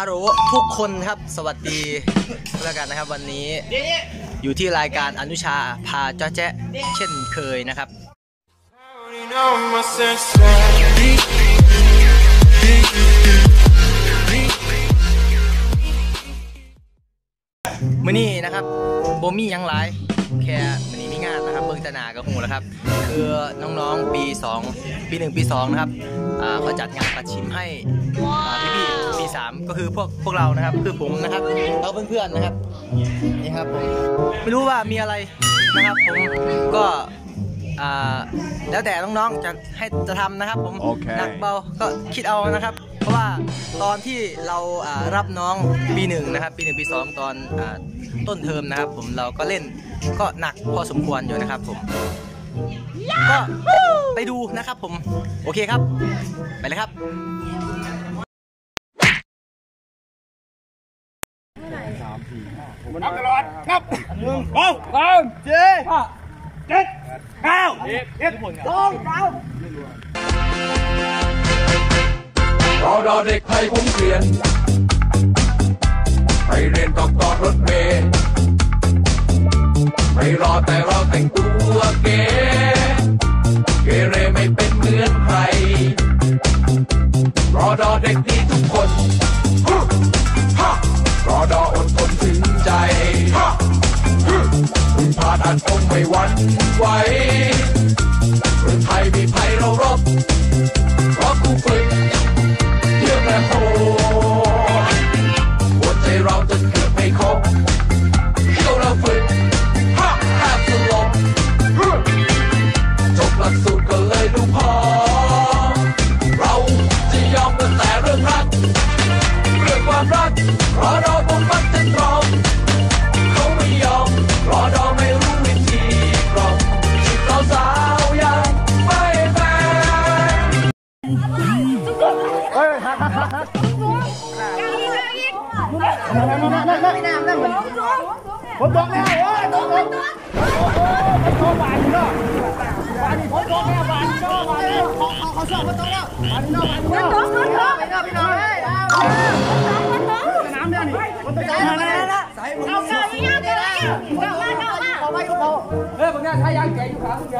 ฮัลโหลทุกคนครับสวัสดีแล้วกันนะครับวันนี้อยู่ที่รายการอนุชาพาจ้าแจ๊ะเช่นเคยนะครับ มื่อนี้นะครับโบมี่ยังไลายแค่มื่อนี้ ตหนากับหูแล้วครับ คือน้องๆปี 2 ปี 1 ปี2นะครับอ่าเขาจัดงานประชิมให้อ่าพี่ๆปี 3 ก็คือพวกพวกเรานะครับ คือผมนะครับแล้วเพื่อนๆนะครับนี่ครับผมไม่รู้ว่ามีอะไรนะครับผมก็อ่าแล้วแต่น้องๆจะให้จะทำนะครับผมโอเคหนักเบาก็คิดเอานะครับ เพราะว่าตอนที่เราอ่ารับน้องปีหนึ่งนะครับ ปีหนึ่งปีสองตอนอา ต้นเทอมนะครับ ผมเราก็เล่นก็หนักพอสมควรอยู่นะครับผม ก็ไปดูนะครับผม โอเคครับ ไปเลยครับนับตลอดนับหนึ่งสองสามสี่ห้าเจ็ดเก้าเอ็ดสองสามรอดอเด็กไทยผมเกลียน ไปเรียนตอกตอรถเมล์ไม่รอแต่เราแต่งตัวเก๋เกเรไม่เป็นเหมือนใคร รอดอเด็กดีทุกคนฮึฮะรอดออดทนถึงใจฮะฮึคุณผ่านอันคงไม่หวั่นไหวเมืองไทยมีภัยเรารบเพราะกูฝึกเยี่ยมและโห นผมบอกแล้วเฮ้ยตกลงมันโตบานอยู่เนาะบานนี่ผมบอกแล้วบานนี่เนาะบานนี่เขาเขาชอบมันโตแล้วบานนี่เนาะบานนี่เนาะบานนี่เนาะไปเนาะพี่น้องเฮ้ยสนามเนี่ยนี่มันเป็นสนามเนี่ยนะใส่ผมเอาเก้าอี้เก้าอี้เก้าอี้เก้าอี้เขาไว้อยู่เขาไปเฮ้ยบางอย่างใช้ยางแก่อยู่ขาคุณแกใ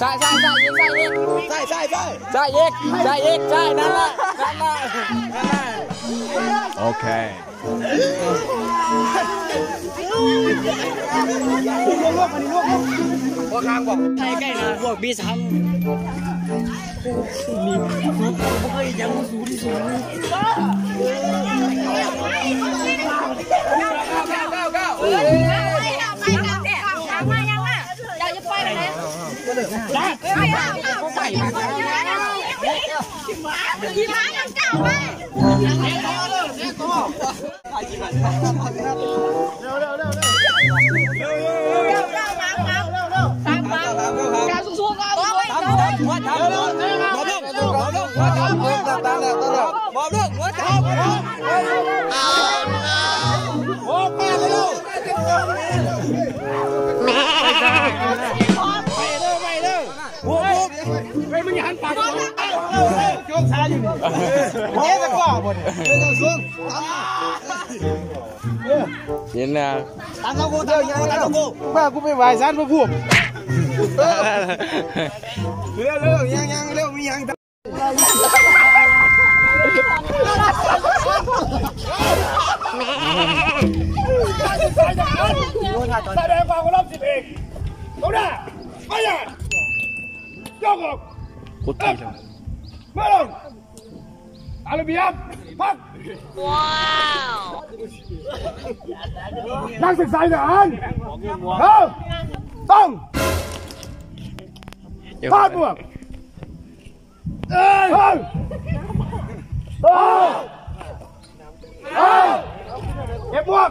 ใช่ยิงใช่ยิงใช่ใช่ใช่ใช่ยิงใช่ยิงใช่นั่นแหละนั่นแหละนั่นแหละ โอเคพวกบีสามเห็นนะตามเขากูเที่ยวยังตามเขากูว่ากูไปไหว้ศาล พระภูมิเร็วเร็วยังยังเร็วมียังแสดงความเคารพสิบเอกเขาหน้าไปอะยกออกพุทธิมาลงตามระเบียบพักว้าวนักศึกษาทหารเฮ้ต้องพาดบวกเอ้ยเฮ้ยเฮ้ยเฮ้ยพวก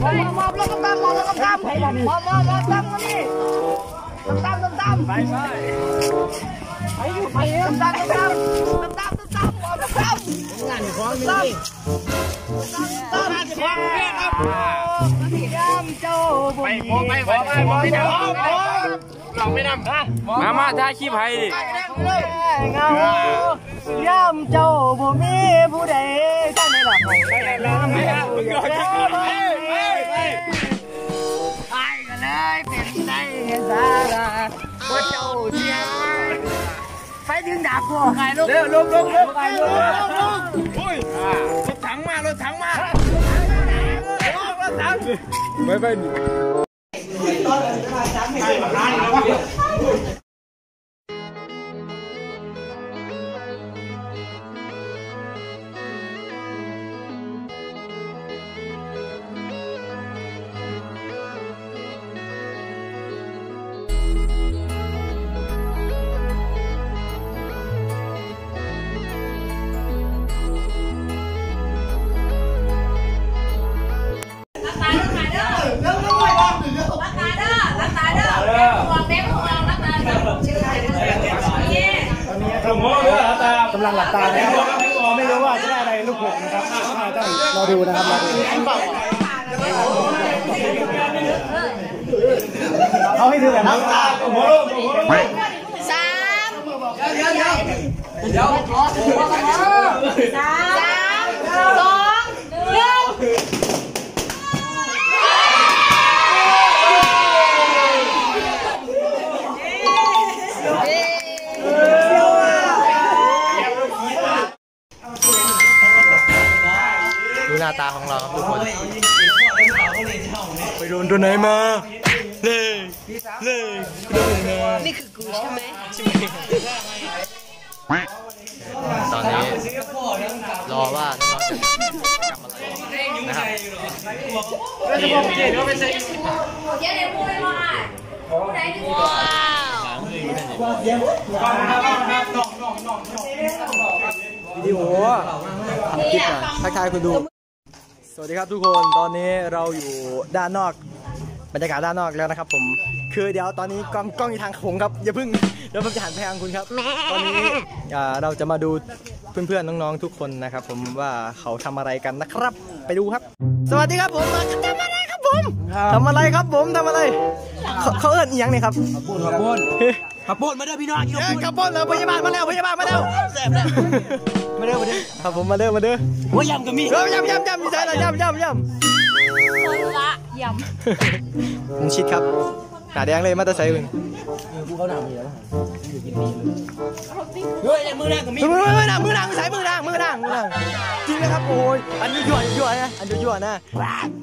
บ่รู้เดาจังได้ก็บ่รู้เดาจังได้ก็บ่รู้เดาเดาจังได้ก็บ่รู้ เดาไม่นำมามาท่าขี้ไผ่ดิเงาย่ำเจ้าบ่มีผู้ใดท่านในหลักของใครแล้วไม่ได้ไอ้ก็เลยเป็นได้เห็นสาระว่าเจ้าเสียไปดึงดาบกูไงลูกเร็วลุกลุกลุกไปลุกลุกอุ้ยรถถังมารถถังมาไปไป Tôi là 28 hay 29. กำลังหลับตาแล้วไม่รู้ว่าจะได้อะไรลูกหกนะครับต้องรอดูนะครับรอดูเอาให้ดูแบบนั้นสามเดี๋ยวเดี๋ยวเดี๋ยวสามสอง นตัวไหนมาเลยเลยโดนตัวไหนมานี่คือกูใช่ไหมใช่ไหมตอนนี้รอว่าน้องๆจะกลับมาต่อนะครับเดี๋ยวเดี๋ยวพูดเลยว่าผู้ใดที่ว้าววิดีโอทำคลิปหน่อยทักทายคุณดู สวัสดีครับทุกคนตอนนี้เราอยู่ด้านนอกบรรยากาศด้านนอกแล้วนะครับ ผมคือเดี๋ยวตอนนี้กล้องกล้องอยู่ทางผมครับอย่าเพิ่งเดี๋ยวผมจะหันไปทางคุณครับ ตอนนี้อ่าเราจะมาดูเพื่อนๆน้องๆทุกคนนะครับ ผมว่าเขาทำอะไรกันนะครับ ไปดูครับ สวัสดีครับผมมาทำอะไรครับผมทำอะไรครับผมทำอะไร เขาเขาเอิ้นอีหยังเนี่ยครับขับปุ้นขับปุ้น ขับปุ้นมาเด้อพี่น้องกินเอ้ยกระป๋องแล้วพยาบาลมาแล้วพยาบาลมาแล้วแสบแล้วมาเด้อมาเด้อครับผมมาเด้อมาเด้อหัวยำก็มีเออยำยำยำมีใจเลยยำยำยคนละยำมึงชิดครับหนาแดงเลยมาแตะไซค์มึงเฮ้ยมือแรกก็มีมือมือมือดังมือดังใส่มือดังมือดังมือดังจ ริงนะครับโอ้ยอันนี้ยั่วยั่วนะอันยั่วยั่วนะ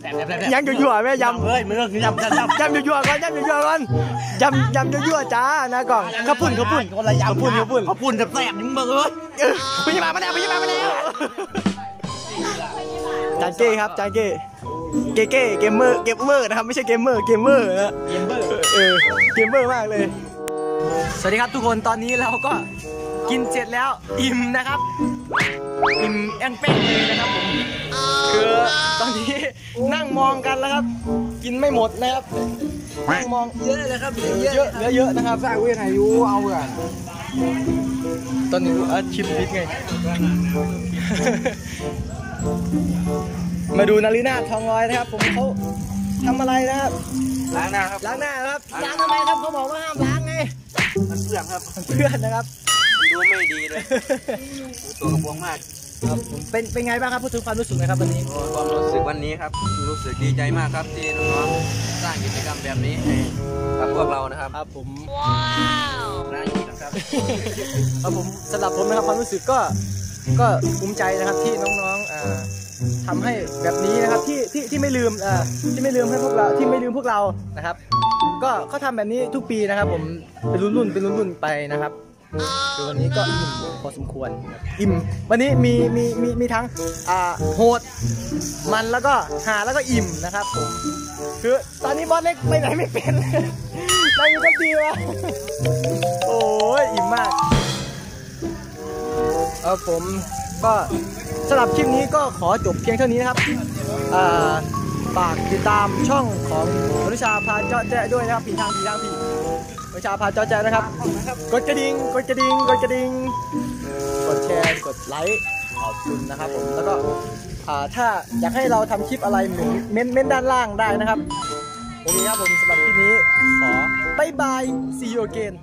แซ่บแซ่บแซ่บยังยั่วยั่วแม่ยำเฮ้ยมือแรกคือยำยำยำยำยั่วยั่วก่อนยำยั่วยั่วก่อนยำยำยั่วยั่วจ้านะกล่องข้าวปุ้นข้าวปุ้นคนละยำข้าวปุ้นข้าวปุ้นข้าวปุ้นแซ่บๆนี่มึงเบิ่งเอ้ยเออพยาบาลมาแล้วพยาบาลมาแล้วจานเก้ครับจานเก้เก้เก้เกมเมอร์เกมเมอร์นะครับไม่ใช่เกมเมอร์เกมเมอร์นะเกมเมอร์เออเกมเมอร์มากเลย สวัสดีครับทุกคนตอนนี้เราก็ กินเสร็จแล้วอิ่มนะครับ อิ่มแองเป้งเลยนะครับผมคือตอนนี้นี้นั่งมองกันแล้วครับ กินไม่หมดนะครับนั่งมองเยอะเลยครับเยอะเยอะเหลือเยอะนะครับสร้างเวียนอายุเอาเพื่อนตอนนี้อะชิมพิษไง มาดูนารินาทองลอยนะครับ ผมเขาทำอะไรนะครับล้างหน้าครับล้างหน้าครับล้างทำไมครับเขาบอกว่าห้ามล้างไงมันเพื่อนครับเพื่อนนะครับ ดูไม่ดีเลยตัวกระพวงมากครับผมเป็นเป็นไงบ้างครับพูดถึงความรู้สึกหนะครับวันนี้ความรู้สึกวันนี้ครับรู้สึกดีใจมากครับที่น้องๆสร้างกิจกรรมแบบนี้ให้กับพวกเรานะครับครับผมน่าอยู่นะครับครับผมสำหรับผมนะครับความรู้สึกก็ก็ภูมิใจนะครับที่น้องๆอ่าทำให้แบบนี้นะครับที่ที่ที่ไม่ลืมอ่าที่ไม่ลืมให้พวกเราที่ไม่ลืมพวกเรานะครับ ก็เขาทำแบบนี้ทุกปีนะครับ ผมเป็นรุ่นรุ่นๆเป็นรุ่นรุ่นๆไปนะครับ คือวันนี้ก็อิ่มพอสมควร อิ่ม วันนี้มีมีมีมีทั้งอ่าโหด มันแล้วก็หาแล้วก็อิ่มนะครับผมคือตอนนี้บอสเล็กไปไหนไม่เป็นนั่งอยู่กับทีวะโอ้ยอิ่มมากเออผมก็สำหรับคลิปนี้ก็ขอจบเพียงเท่านี้นะครับอ่า ฝากติดตามช่องของวรุชาพาเจาะแจ๊ด้วยนะครับผีทางผีทางผีวรุชาพาเจาะแจ๊นะครับ กดกระดิ่งกดกระดิ่งกดกระดิ่งกดแชร์กดไลค์ขอบคุณนะครับผมแล้วก็ถ้าอยากให้เราทำคลิปอะไรเหมือนเม้นเม้นด้านล่างได้นะครับโอเคครับผมสำหรับคลิปนี้ขอบายบาย see you again